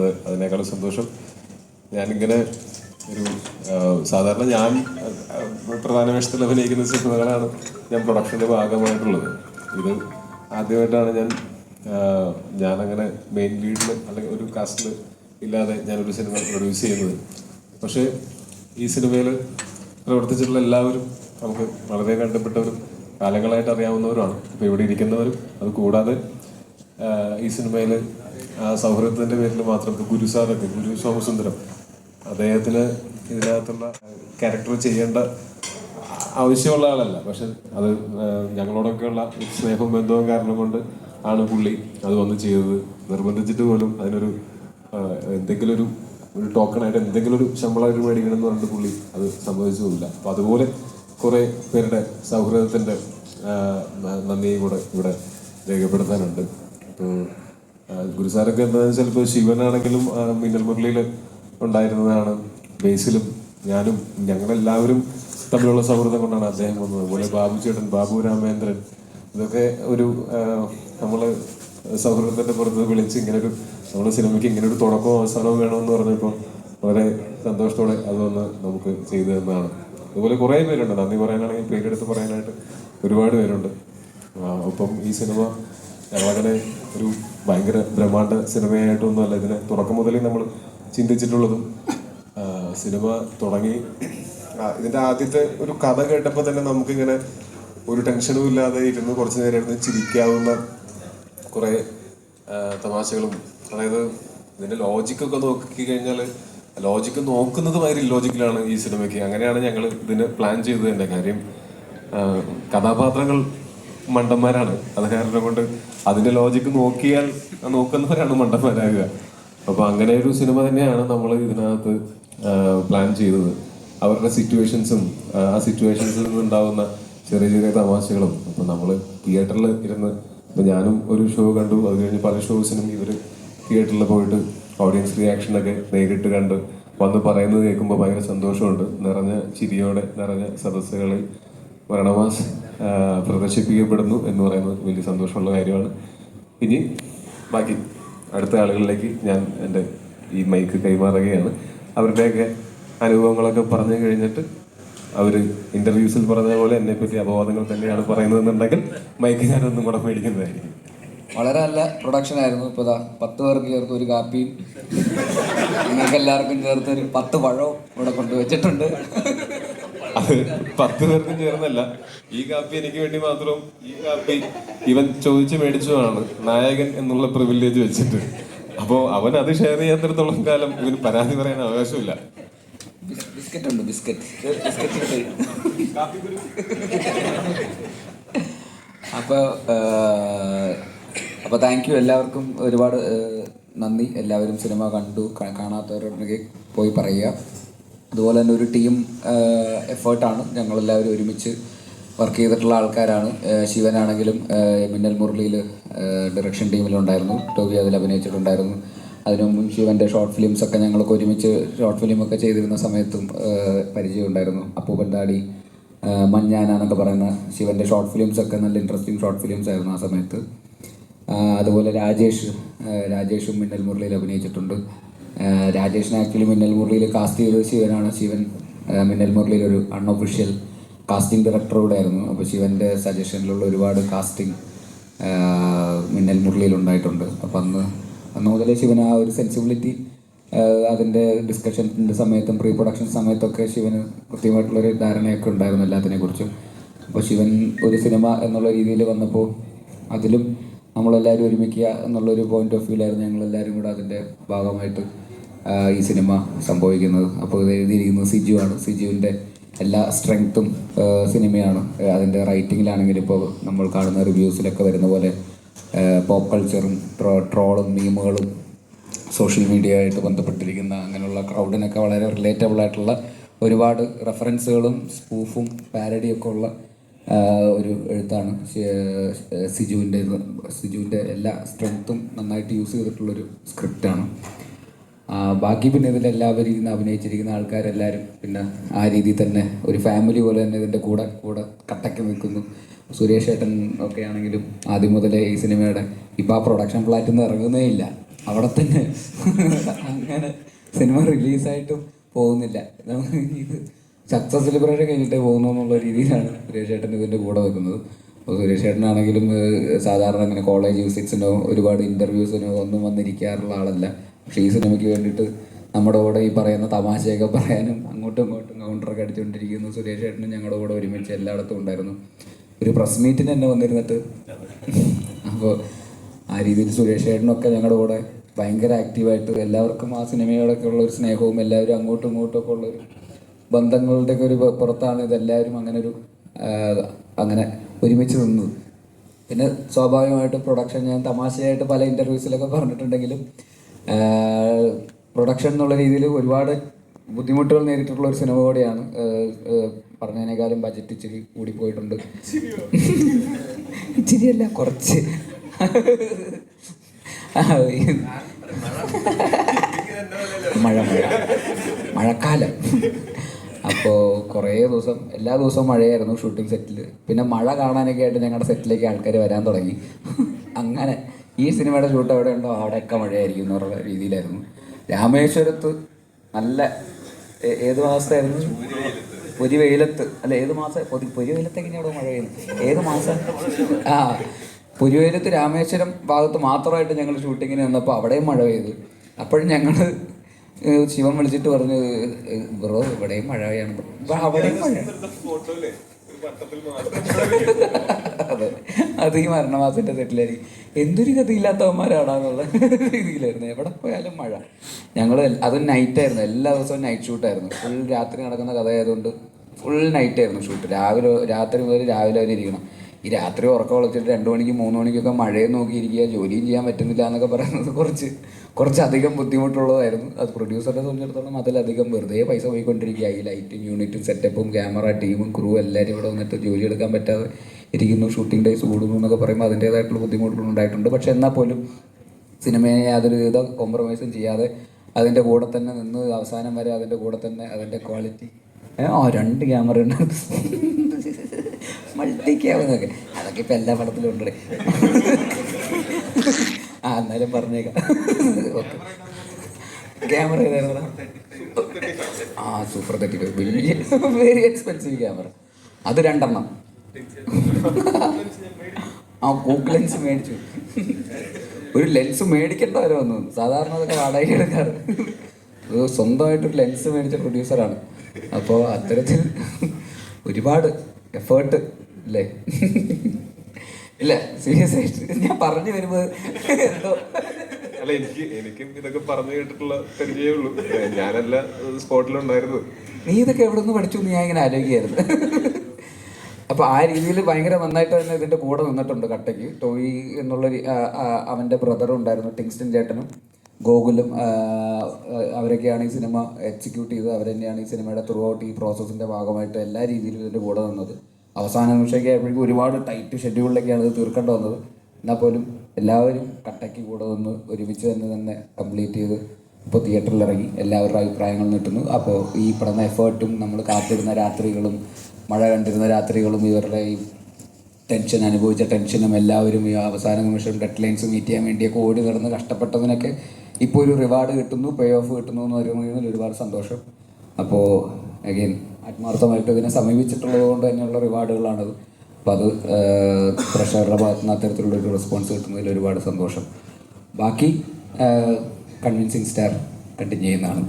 അത് അതിനേക്കാളും സന്തോഷം. ഞാനിങ്ങനെ ഒരു സാധാരണ ഞാൻ പ്രധാന വേഷത്തിൽ അഭിനയിക്കുന്ന സിനിമകളാണ് ഞാൻ പ്രൊഡക്ഷന്റെ ഭാഗമായിട്ടുള്ളത്. ഇത് ആദ്യമായിട്ടാണ് ഞാൻ ഞാനങ്ങനെ മെയിൻ ലീഡിൽ അല്ലെങ്കിൽ ഒരു കാസ്റ്റിൽ ഇല്ലാതെ ഞാനൊരു സിനിമ പ്രൊഡ്യൂസ് ചെയ്യുന്നത്. പക്ഷേ ഈ സിനിമയിൽ പ്രവർത്തിച്ചിട്ടുള്ള എല്ലാവരും നമുക്ക് വളരെ കണ്ടപ്പെട്ടവരും കാലങ്ങളായിട്ട് അറിയാവുന്നവരുമാണ്. ഇപ്പോൾ ഇവിടെ ഇരിക്കുന്നവരും അത് കൂടാതെ ഈ സിനിമയിൽ ആ സൗഹൃദത്തിന്റെ പേരിൽ മാത്രം ഗുരു സാറൊക്കെ ഗുരു സോമസുന്ദരം അദ്ദേഹത്തിന് ഇതിനകത്തുള്ള ക്യാരക്ടർ ചെയ്യേണ്ട ആവശ്യമുള്ള ആളല്ല. പക്ഷെ അത് ഞങ്ങളോടൊക്കെയുള്ള സ്നേഹവും ബന്ധവും കാരണം കൊണ്ട് ആണ് പുള്ളി അത് വന്ന് ചെയ്തത്. നിർബന്ധിച്ചിട്ട് പോലും അതിനൊരു എന്തെങ്കിലും ഒരു ഒരു ടോക്കണായിട്ട് എന്തെങ്കിലും ഒരു ശമ്പളമായിട്ട് മേടിക്കണം എന്ന് പറഞ്ഞിട്ട് പുള്ളി അത് സംഭവിച്ചതുമില്ല അപ്പോൾ അതുപോലെ കുറേ പേരുടെ സൗഹൃദത്തിന്റെ നന്ദിയും കൂടെ ഇവിടെ രേഖപ്പെടുത്താനുണ്ട്. അപ്പോൾ ഗുരുസാരൊക്കെ എന്താണെന്ന് വെച്ചാൽ ഇപ്പോൾ ശിവനാണെങ്കിലും മിന്നൽ മുരളിയിൽ ഉണ്ടായിരുന്നതാണ്. ബേസിലും ഞാനും ഞങ്ങളെല്ലാവരും തമ്മിലുള്ള സൗഹൃദം കൊണ്ടാണ് അദ്ദേഹം വന്നത്. അതുപോലെ ബാബു ചേട്ടൻ ബാബു രാമേന്ദ്രൻ ഇതൊക്കെ ഒരു നമ്മൾ സൗഹൃദത്തിന്റെ പുറത്ത് വിളിച്ച് ഇങ്ങനെ ഒരു നമ്മുടെ സിനിമയ്ക്ക് ഇങ്ങനെ ഒരു തുടക്കവും അവസാനവും വേണമെന്ന് പറഞ്ഞപ്പോൾ വളരെ സന്തോഷത്തോടെ അതൊന്ന് നമുക്ക് ചെയ്തു തന്നതാണ്. അതുപോലെ കുറേ പേരുണ്ട്. നന്ദി പറയാനാണെങ്കിൽ പേരെടുത്ത് പറയാനായിട്ട് ഒരുപാട് പേരുണ്ട്. ഒപ്പം ഈ സിനിമ ഞങ്ങളങ്ങനെ ഒരു ഭയങ്കര ബ്രഹ്മാണ്ഡ സിനിമയായിട്ടൊന്നുമല്ല. ഇതിനെ തുടക്കം മുതലേ നമ്മൾ ചിന്തിച്ചിട്ടുള്ളതും സിനിമ തുടങ്ങി ഇതിന്റെ ആദ്യത്തെ ഒരു കഥ കേട്ടപ്പോൾ തന്നെ നമുക്കിങ്ങനെ ഒരു ടെൻഷനും ഇല്ലാതെ ഇരുന്ന് കുറച്ച് നേരം ഇരുന്ന് ചിരിക്കാവുന്ന കുറേ തമാശകളും അതായത് ഇതിന്റെ ലോജിക്കൊക്കെ നോക്കി കഴിഞ്ഞാൽ ലോജിക്ക് നോക്കുന്നത് ഭയങ്കര ഇല്ലോജിക്കലാണ് ഈ സിനിമയ്ക്ക്. അങ്ങനെയാണ് ഞങ്ങൾ ഇതിന് പ്ലാൻ ചെയ്തത്. കാര്യം കഥാപാത്രങ്ങൾ മണ്ടന്മാരാണ്. അത് കാരണം കൊണ്ട് അതിന്റെ ലോജിക്ക് നോക്കിയാൽ നോക്കുന്നവരാണ് മണ്ടന്മാരാകുക. അപ്പൊ അങ്ങനെ ഒരു സിനിമ തന്നെയാണ് നമ്മൾ ഇതിനകത്ത് പ്ലാൻ ചെയ്തത്. അവരുടെ സിറ്റുവേഷൻസും ആ സിറ്റുവേഷൻസിൽ നിന്നുണ്ടാവുന്ന ചെറിയ ചെറിയ തമാശകളും. അപ്പൊ നമ്മൾ തിയേറ്ററിൽ ഇരുന്ന് ഇപ്പൊ ഞാനും ഒരു ഷോ കണ്ടു. അത് കഴിഞ്ഞ് പല ഷോസിനും ഇവർ തിയേറ്ററിൽ പോയിട്ട് ഓഡിയൻസ് റിയാക്ഷൻ ഒക്കെ നേരിട്ട് കണ്ട് വന്ന് പറയുന്നത് കേൾക്കുമ്പോൾ ഭയങ്കര സന്തോഷമുണ്ട്. നിറഞ്ഞ ചിരിയോടെ നിറഞ്ഞ സദസ്സുകളിൽ മരണമാസ് പ്രദർശിപ്പിക്കപ്പെടുന്നു എന്ന് പറയുന്നത് വലിയ സന്തോഷമുള്ള കാര്യമാണ്. ഇനി ബാക്കി അടുത്ത ആളുകളിലേക്ക് ഞാൻ എന്റെ ഈ മൈക്ക് കൈമാറുകയാണ്. അവരുടെയൊക്കെ അനുഭവങ്ങളൊക്കെ പറഞ്ഞു കഴിഞ്ഞിട്ട് അവർ ഇന്റർവ്യൂസിൽ പറഞ്ഞ പോലെ എന്നെ പറ്റി അപവാദങ്ങൾ തന്നെയാണ് പറയുന്നതെന്നുണ്ടെങ്കിൽ മൈക്ക് ഞാനൊന്നും കൂടെ മേടിക്കുന്നതായിരിക്കും. വളരെ നല്ല പ്രൊഡക്ഷൻ ആയിരുന്നു. ഇപ്പോൾ ഇതാ പത്ത് പേർക്ക് ചേർത്ത് ഒരു കാപ്പിയും നിങ്ങൾക്ക് എല്ലാവർക്കും ചേർത്ത് ഒരു പത്ത് പഴവും ഇവിടെ കൊണ്ടുവച്ചിട്ടുണ്ട്. അത് പത്ത് പേർക്കും ചേർന്നല്ല. ഈ കാപ്പി എനിക്ക് വേണ്ടി മാത്രം ഈ കാപ്പി ഇവൻ ചോദിച്ചു മേടിച്ചതാണ്. നായകൻ എന്നുള്ള പ്രിവിലേജ് വെച്ചിട്ട്. അപ്പോ അവൻ അത് ഷെയർ ചെയ്യാത്തിടത്തോളം കാലം ഇവന് പരാതി പറയാൻ അവകാശമില്ല. ബിസ്- ബിസ്ക്കറ്റ്. ഉണ്ട്. ബിസ്ക്കറ്റ് അപ്പോൾ അപ്പോൾ താങ്ക് യു എല്ലാവർക്കും ഒരുപാട് നന്ദി. എല്ലാവരും സിനിമ കണ്ടു കാണാത്തവരുണ്ടെങ്കിൽ പോയി പറയുക. അതുപോലെ തന്നെ ഒരു ടീം എഫേർട്ടാണ് ഞങ്ങളെല്ലാവരും ഒരുമിച്ച് വർക്ക് ചെയ്തിട്ടുള്ള ആൾക്കാരാണ്. ശിവനാണെങ്കിലും മിന്നൽ മുരളിയിൽ ഡയറക്ഷൻ ടീമിലുണ്ടായിരുന്നു ടോബി അതിൽ അഭിനയിച്ചിട്ടുണ്ടായിരുന്നു. അതിനു മുമ്പ് ശിവന്റെ ഷോർട്ട് ഫിലിംസ് ഒക്കെ ഞങ്ങൾക്ക് ഒരുമിച്ച് ഷോർട്ട് ഫിലിം ഒക്കെ ചെയ്തിരുന്ന സമയത്തും പരിചയമുണ്ടായിരുന്നു അപ്പൂപ്പൻ താടി ഏഹ്, മഞ്ഞാന എന്നൊക്കെ പറയുന്ന ശിവന്റെ ഷോർട്ട് ഫിലിംസ് ഒക്കെ നല്ല ഇൻട്രസ്റ്റിംഗ് ഷോർട്ട് ഫിലിംസ് ആയിരുന്നു ആ സമയത്ത്. അതുപോലെ രാജേഷ് രാജേഷും മിന്നൽ മുരളിയിൽ അഭിനയിച്ചിട്ടുണ്ട്. രാജേഷിനെ ആക്ച്വലി മിന്നൽ മുരളിയിൽ കാസ്റ്റ് ചെയ്തത് ശിവനാണ് ശിവൻ. മിന്നൽ മുരളിയിൽ ഒരു അൺഒഫീഷ്യൽ കാസ്റ്റിംഗ് ഡയറക്ടർ കൂടെ ആയിരുന്നു. അപ്പോൾ ശിവന്റെ സജഷനിലുള്ള ഒരുപാട് കാസ്റ്റിംഗ് മിന്നൽ മുരളിയിൽ ഉണ്ടായിട്ടുണ്ട്. അപ്പോൾ അന്ന് അന്ന് മുതലേ ശിവൻ ആ ഒരു സെൻസിബിലിറ്റി അതിന്റെ ഡിസ്കഷന്റെ സമയത്തും പ്രീ പ്രൊഡക്ഷൻ സമയത്തൊക്കെ ശിവന് കൃത്യമായിട്ടുള്ളൊരു ധാരണയൊക്കെ ഉണ്ടായിരുന്നു എല്ലാത്തിനെക്കുറിച്ചും. അപ്പോൾ ശിവൻ ഒരു സിനിമ എന്നുള്ള രീതിയിൽ വന്നപ്പോൾ അതിലും നമ്മളെല്ലാവരും ഒരുമിക്കുക എന്നുള്ളൊരു പോയിന്റ് ഓഫ് വ്യൂലായിരുന്നു ഞങ്ങളെല്ലാവരും കൂടെ അതിന്റെ ഭാഗമായിട്ട് ഈ സിനിമ സംഭവിക്കുന്നത്. അപ്പോൾ ഇത് എഴുതിയിരിക്കുന്നത് സിജു ആണ് സിജുവിന്റെ എല്ലാ സ്ട്രെങ്ത്തും സിനിമയാണ്. അതിന്റെ റൈറ്റിങ്ങിലാണെങ്കിൽ ഇപ്പോൾ നമ്മൾ കാണുന്ന റിവ്യൂസിലൊക്കെ വരുന്ന പോലെ പോപ്പ് കൾച്ചറും ട്രോ ട്രോളും മീമുകളും സോഷ്യൽ മീഡിയ ആയിട്ട് ബന്ധപ്പെട്ടിരിക്കുന്ന അങ്ങനെയുള്ള ക്രൗഡിനൊക്കെ വളരെ റിലേറ്റബിൾ ആയിട്ടുള്ള ഒരുപാട് റെഫറൻസുകളും സ്പൂഫും പാരഡിയൊക്കെ ഉള്ള ഒരു എഴുത്താണ് സിജുവിന്റെ സിജുവിന്റെ എല്ലാ സ്ട്രെങ്ത്തും നന്നായിട്ട് യൂസ് ചെയ്തിട്ടുള്ളൊരു സ്ക്രിപ്റ്റാണ് ബാക്കി പിന്നെ ഇതിൽ എല്ലാവരും ഇന്ന് അഭിനയിച്ചിരിക്കുന്ന ആൾക്കാരെല്ലാവരും പിന്നെ ആ രീതിയിൽ തന്നെ ഒരു ഫാമിലി പോലെ തന്നെ ഇതിന്റെ കൂടെ കൂടെ കട്ടയ്ക്ക് നിൽക്കുന്നു. സുരേഷ് ഏട്ടൻ ഒക്കെ ആണെങ്കിലും ആദ്യം മുതലേ ഈ സിനിമയുടെ ഇപ്പം ആ പ്രൊഡക്ഷൻ ഫ്ലാറ്റിൽ നിന്ന് ഇറങ്ങുന്നേ ഇല്ല. അവിടെ തന്നെ അങ്ങനെ സിനിമ റിലീസായിട്ടും പോകുന്നില്ല. നമുക്ക് ഇത് സക്സസ് സെലിബ്രേഷൻ കഴിഞ്ഞിട്ടേ പോകുന്നു എന്നുള്ള രീതിയിലാണ് സുരേഷ് ഏട്ടൻ ഇതിന്റെ കൂടെ വെക്കുന്നത് അപ്പോൾ സുരേഷ് ഏട്ടനാണെങ്കിലും സാധാരണ അങ്ങനെ കോളേജ് വിസിറ്റ്സിനോ ഒരുപാട് ഇന്റർവ്യൂസിനോ ഒന്നും വന്നിരിക്കാറുള്ള ആളല്ല. പക്ഷേ ഈ സിനിമയ്ക്ക് വേണ്ടിയിട്ട് നമ്മുടെ കൂടെ ഈ പറയുന്ന തമാശയൊക്കെ പറയാനും അങ്ങോട്ടും ഇങ്ങോട്ടും കൗണ്ടറൊക്കെ അടിച്ചുകൊണ്ടിരിക്കുന്നു സുരേഷ് ഏട്ടനും ഞങ്ങളുടെ കൂടെ ഒരുമിച്ച് എല്ലായിടത്തും ഉണ്ടായിരുന്നു. ഒരു പ്രസ് മീറ്റിന് തന്നെ വന്നിരുന്നിട്ട്. അപ്പോൾ ആ രീതിയിൽ സുരേഷ് ഏട്ടനൊക്കെ ഞങ്ങളുടെ കൂടെ ഭയങ്കര ആക്റ്റീവായിട്ട് എല്ലാവർക്കും ആ സിനിമയോടൊക്കെ ഉള്ള ഒരു സ്നേഹവും എല്ലാവരും അങ്ങോട്ടും ഇങ്ങോട്ടും ഒക്കെ ഉള്ളൊരു ബന്ധങ്ങളുടെയൊക്കെ ഒരു പുറത്താണ് ഇതെല്ലാവരും അങ്ങനെ ഒരു അങ്ങനെ ഒരുമിച്ച് നിന്നത്. പിന്നെ സ്വാഭാവികമായിട്ട് പ്രൊഡക്ഷൻ ഞാൻ തമാശയായിട്ട് പല ഇന്റർവ്യൂസിലൊക്കെ പറഞ്ഞിട്ടുണ്ടെങ്കിലും പ്രൊഡക്ഷൻ എന്നുള്ള രീതിയിൽ ഒരുപാട് ബുദ്ധിമുട്ടുകൾ നേരിട്ടിട്ടുള്ള ഒരു സിനിമ കൂടിയാണ് പറഞ്ഞതിനേക്കാളും ബജറ്റ് ഇച്ചിരി കൂടിപ്പോയിട്ടുണ്ട് ഇച്ചിരിയല്ല. കുറച്ച്. മഴ മഴ. മഴക്കാലം. അപ്പോൾ കുറേ ദിവസം എല്ലാ ദിവസവും മഴയായിരുന്നു ഷൂട്ടിംഗ് സെറ്റിൽ പിന്നെ മഴ കാണാനൊക്കെ ആയിട്ട് ഞങ്ങളുടെ സെറ്റിലേക്ക് ആൾക്കാർ വരാൻ തുടങ്ങി. അങ്ങനെ ഈ സിനിമയുടെ ഷൂട്ട് എവിടെ ഉണ്ടോ? അവിടെയൊക്കെ മഴയായിരിക്കും എന്നുള്ള രീതിയിലായിരുന്നു. രാമേശ്വരത്ത് നല്ല ഏത് മാസത്തായിരുന്നു? പൊരി വെയിലത്ത്. അല്ല ഏത് മാസം? പൊരി വെയിലത്ത് എങ്ങനെയാണോ മഴ പെയ്യുന്നത്? ഏത് മാസം? ആ പുരുവേലത്ത് രാമേശ്വരം ഭാഗത്ത് മാത്രമായിട്ട് ഞങ്ങൾ ഷൂട്ടിങ്ങിന് വന്നപ്പോൾ അവിടെയും മഴ പെയ്തു. അപ്പോഴും ഞങ്ങൾ ശിവൻ വിളിച്ചിട്ട് പറഞ്ഞു ബ്രോ ഇവിടെയും മഴ പെയ്യാണ്. "ബ്രോ, അവിടെയും മഴ. അതെ അത് ഈ മരണമാസത്തിന്റെ സെറ്റിലായിരിക്കും എന്തൊരു ഗതിയില്ലാത്തവന്മാരാടാന്നുള്ള രീതിയിലായിരുന്നു. എവിടെ പോയാലും മഴ. ഞങ്ങൾ അത് നൈറ്റ് ആയിരുന്നു എല്ലാ ദിവസവും നൈറ്റ് ഷൂട്ടായിരുന്നു ഫുൾ രാത്രി നടക്കുന്ന കഥയായതുകൊണ്ട് ഫുൾ നൈറ്റ് ആയിരുന്നു ഷൂട്ട് രാവിലെ രാത്രി മുതൽ രാവിലെ വരെ ഇരിക്കണം. ഈ രാത്രി ഉറക്കം വിളിച്ചിട്ട് രണ്ട് മണിക്ക് മൂന്ന് മണിക്കൊക്കെ മഴയെ നോക്കിയിരിക്കുക ജോലിയും ചെയ്യാൻ പറ്റുന്നില്ല എന്നൊക്കെ പറയുന്നത് കുറച്ച് കുറച്ചധികം ബുദ്ധിമുട്ടുള്ളതായിരുന്നു. അത് പ്രൊഡ്യൂസറിനെ സംബന്ധിച്ചിടത്തോളം അതിലധികം വെറുതെ പൈസ പോയിക്കൊണ്ടിരിക്കുക ഈ ലൈറ്റും യൂണിറ്റും സെറ്റപ്പും ക്യാമറ ടീമും ക്രൂ എല്ലാവരും ഇവിടെ വന്നിട്ട് ജോലി എടുക്കാൻ പറ്റാതെ ഇരിക്കുന്നു ഷൂട്ടിംഗ് ഡേയ്സ് കൂടുന്നു എന്നൊക്കെ പറയുമ്പോൾ അതിന്റേതായിട്ടുള്ള ബുദ്ധിമുട്ടുകൾ ഉണ്ടായിട്ടുണ്ട്. പക്ഷേ എന്നാൽ പോലും സിനിമയെ യാതൊരു വിധ കോംപ്രമൈസും ചെയ്യാതെ അതിന്റെ കൂടെ തന്നെ നിന്ന് അവസാനം വരെ അതിന്റെ കൂടെ തന്നെ അതിന്റെ ക്വാളിറ്റി ആ രണ്ട് ക്യാമറ ഉണ്ട്. മൾട്ടി ക്യാമറ അതൊക്കെ ഇപ്പം എല്ലാ പടത്തിലും ഉണ്ട്. ആ എന്നാലും പറഞ്ഞേക്കാം. ഓക്കെ. ക്യാമറ ഏതായിരുന്നു? ആ സൂപ്പർ തേർട്ടി വലിയ വെരി എക്സ്പെൻസീവ് ക്യാമറ. അത് രണ്ടെണ്ണം. ആ കൂക്ക് ലെൻസ് മേടിച്ചു. ഒരു ലെൻസ് മേടിക്കേണ്ട വരെ വന്നു. സാധാരണ അതൊക്കെ വാടകയ്ക്ക് എടുക്കാറ്. സ്വന്തമായിട്ടൊരു ലെൻസ് മേടിച്ച പ്രൊഡ്യൂസറാണ്. അപ്പോൾ അത്തരത്തിൽ ഒരുപാട് എഫേർട്ട് അല്ലേ ഇല്ല സീരിയസ് ആയിട്ട്. ഞാൻ പറഞ്ഞു വരുമ്പോൾ എന്തോ. അല്ല എനിക്ക് എനിക്കും ഇതൊക്കെ പറഞ്ഞു കേട്ടിട്ടുള്ള പരിചയമേ ഉള്ളൂ. ഞാനല്ല സ്പോട്ടിലുണ്ടായിരുന്നു നീ ഇതൊക്കെ എവിടെ നിന്ന് പഠിച്ചു എന്ന് ഞാൻ ഇങ്ങനെ ആലോചിക്കായിരുന്നു അപ്പൊ ആ രീതിയിൽ ഭയങ്കര നന്നായിട്ട് തന്നെ ഇതിന്റെ കൂടെ നിന്നിട്ടുണ്ട് കട്ടയ്ക്ക്. ടോയി എന്നുള്ള അവന്റെ ബ്രദറും ഉണ്ടായിരുന്നു ടിങ്സ്റ്റൺ ചേട്ടനും. ഗോകുലും അവരൊക്കെയാണ് ഈ സിനിമ എക്സിക്യൂട്ട് ചെയ്തത്. അവർ തന്നെയാണ് ഈ സിനിമയുടെ ത്രൂ ഔട്ട് ഈ പ്രോസസ്സിന്റെ ഭാഗമായിട്ട് എല്ലാ രീതിയിലും ഇതിന്റെ കൂടെ നിന്നത്. അവസാന നിമിഷമൊക്കെ ആയപ്പോഴേക്കും ഒരുപാട് ടൈറ്റ് ഷെഡ്യൂളിലൊക്കെയാണ് ഇത് തീർക്കേണ്ടി വന്നത്. എന്നാൽ പോലും എല്ലാവരും കട്ടയ്ക്ക് കൂടെ നിന്ന് ഒരുമിച്ച് തന്നെ തന്നെ കംപ്ലീറ്റ് ചെയ്ത് ഇപ്പോൾ തിയേറ്ററിൽ ഇറങ്ങി എല്ലാവരുടെ അഭിപ്രായങ്ങൾ കിട്ടുന്നു അപ്പോൾ ഈ പെടുന്ന എഫേർട്ടും നമ്മൾ കാത്തിരുന്ന രാത്രികളും മഴ കണ്ടിരുന്ന രാത്രികളും ഇവരുടെ ഈ ടെൻഷൻ അനുഭവിച്ച ടെൻഷനും എല്ലാവരും ഈ അവസാന നിമിഷം ഡെഡ് ലൈൻസ് മീറ്റ് ചെയ്യാൻ വേണ്ടിയൊക്കെ ഓടി നടന്ന് കഷ്ടപ്പെട്ടതിനൊക്കെ ഇപ്പോൾ ഒരു റിവാർഡ് കിട്ടുന്നു പേ ഓഫ് കിട്ടുന്നു എന്ന് പറയുന്നതിൽ ഒരുപാട് സന്തോഷം. അപ്പോൾ അഗെയിൻ ആത്മാർത്ഥമായിട്ട് ഇതിനെ സമീപിച്ചിട്ടുള്ളത് കൊണ്ട് തന്നെയുള്ള റിവാർഡുകളാണത് അപ്പോൾ അത് പ്രഷറുടെ ഭാഗത്ത് നിന്ന് അത്തരത്തിലുള്ള ഒരു റെസ്പോൺസ് കിട്ടുന്നതിൽ ഒരുപാട് സന്തോഷം. ബാക്കി കൺവിൻസിങ് സ്റ്റാർ കണ്ടിന്യൂ ചെയ്യുന്നതാണ്.